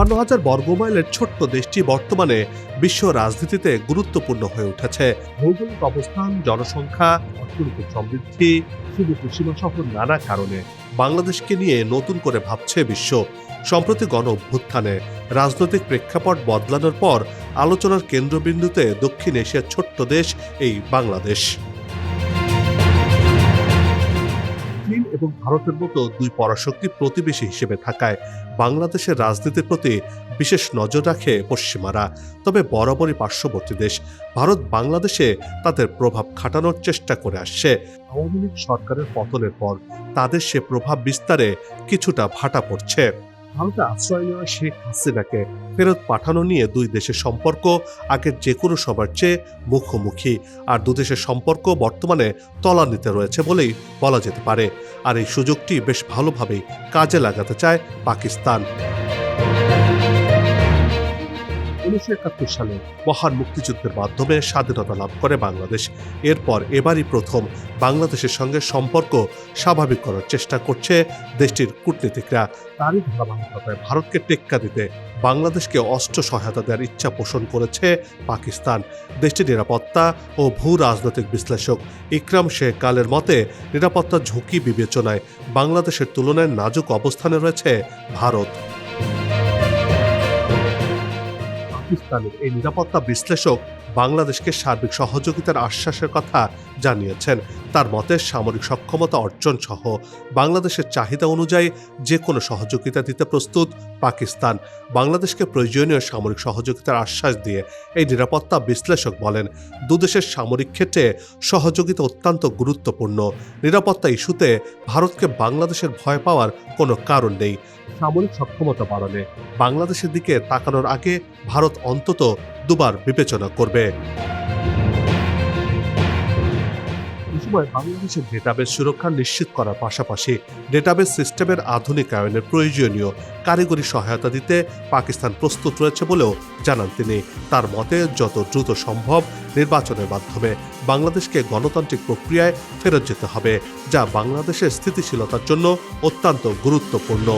ছাপ্পান্ন হাজার বর্গমাইলের ছোট্ট দেশটি বর্তমানে বিশ্ব রাজনীতিতে গুরুত্বপূর্ণ হয়ে উঠেছে। ভৌগোলিক অবস্থান, জনসংখ্যা, অর্থনৈতিক সমৃদ্ধি সমুদ্র সীমা সহ নানা কারণে। বাংলাদেশকে নিয়ে নতুন করে ভাবছে বিশ্ব। সম্প্রতি গণ অভ্যুত্থানে রাজনৈতিক প্রেক্ষাপট বদলানোর পর আলোচনার কেন্দ্রবিন্দুতে দক্ষিণ এশিয়ার ছোট্ট দেশ এই বাংলাদেশ। চীন এবং ভারতের মতো দুই পরাশক্তি প্রতিবেশী হিসেবে থাকায় বাংলাদেশের রাজনীতির প্রতি বিশেষ নজর রাখে পশ্চিমারা। তবে বরাবরই পার্শ্ববর্তী দেশ, ভারত বাংলাদেশে তাদের প্রভাব খাটানোর চেষ্টা করে আসছে। আওয়ামী লীগ সরকারের পতনের পর তাদের সে প্রভাব বিস্তারে কিছুটা ভাটা পড়ছে। ভারতে আশ্রয় নেওয়া শেখ হাসিনাকে ফেরত পাঠানো নিয়ে দুই দেশের সম্পর্ক আগের যে কোনো সবার চেয়ে মুখোমুখি। আর দু দেশের সম্পর্ক বর্তমানে তলানিতে রয়েছে বলেই বলা যেতে পারে। আর এই সুযোগটি বেশ ভালোভাবেই কাজে লাগাতে চায় পাকিস্তান। উনিশশো একাত্তর সালে মহান মুক্তিযুদ্ধের মাধ্যমে স্বাধীনতা লাভ করে বাংলাদেশ। এরপর এবারই প্রথম বাংলাদেশের সঙ্গে সম্পর্ক স্বাভাবিক করার চেষ্টা করছে দেশটির কূটনীতিকরা। তারই ধারাবাহিকতায় ভারতকে টেক্কা দিতে বাংলাদেশকে অস্ত্র সহায়তা দেওয়ার ইচ্ছা পোষণ করেছে পাকিস্তান। দেশটির নিরাপত্তা ও ভূ রাজনৈতিক বিশ্লেষক ইকরাম শেখ কালের মতে নিরাপত্তা ঝুঁকি বিবেচনায় বাংলাদেশের তুলনায় নাজুক অবস্থানে রয়েছে ভারত। পাকিস্তানের এই নিরাপত্তা বিশ্লেষক বাংলাদেশকে সার্বিক সহযোগিতার আশ্বাসের কথা জানিয়েছেন। তার মতে সামরিক সক্ষমতা অর্জন সহ বাংলাদেশের চাহিদা অনুযায়ী যে কোনো সহযোগিতা দিতে প্রস্তুত পাকিস্তান। বাংলাদেশকে প্রয়োজনীয় সামরিক সহযোগিতার আশ্বাস দিয়ে এই নিরাপত্তা বিশ্লেষক বলেন, দুদেশের সামরিক ক্ষেত্রে সহযোগিতা অত্যন্ত গুরুত্বপূর্ণ। নিরাপত্তা ইস্যুতে ভারতকে বাংলাদেশের ভয় পাওয়ার কোনো কারণ নেই। সামরিক সক্ষমতা বাড়ালে বাংলাদেশের দিকে তাকানোর আগে ভারত অন্তত দুবার বিবেচনা করবে। বাংলাদেশের ডেটাবেস সুরক্ষা নিশ্চিত করার পাশাপাশি ডেটাবেস সিস্টেমের আধুনিকায়নের প্রয়োজনীয় কারিগরি সহায়তা দিতে পাকিস্তান প্রস্তুত রয়েছে বলেও জানান তিনি। তার মতে, যত দ্রুত সম্ভব নির্বাচনের মাধ্যমে বাংলাদেশকে গণতান্ত্রিক প্রক্রিয়ায় ফেরত যেতে হবে, যা বাংলাদেশের স্থিতিশীলতার জন্য অত্যন্ত গুরুত্বপূর্ণ।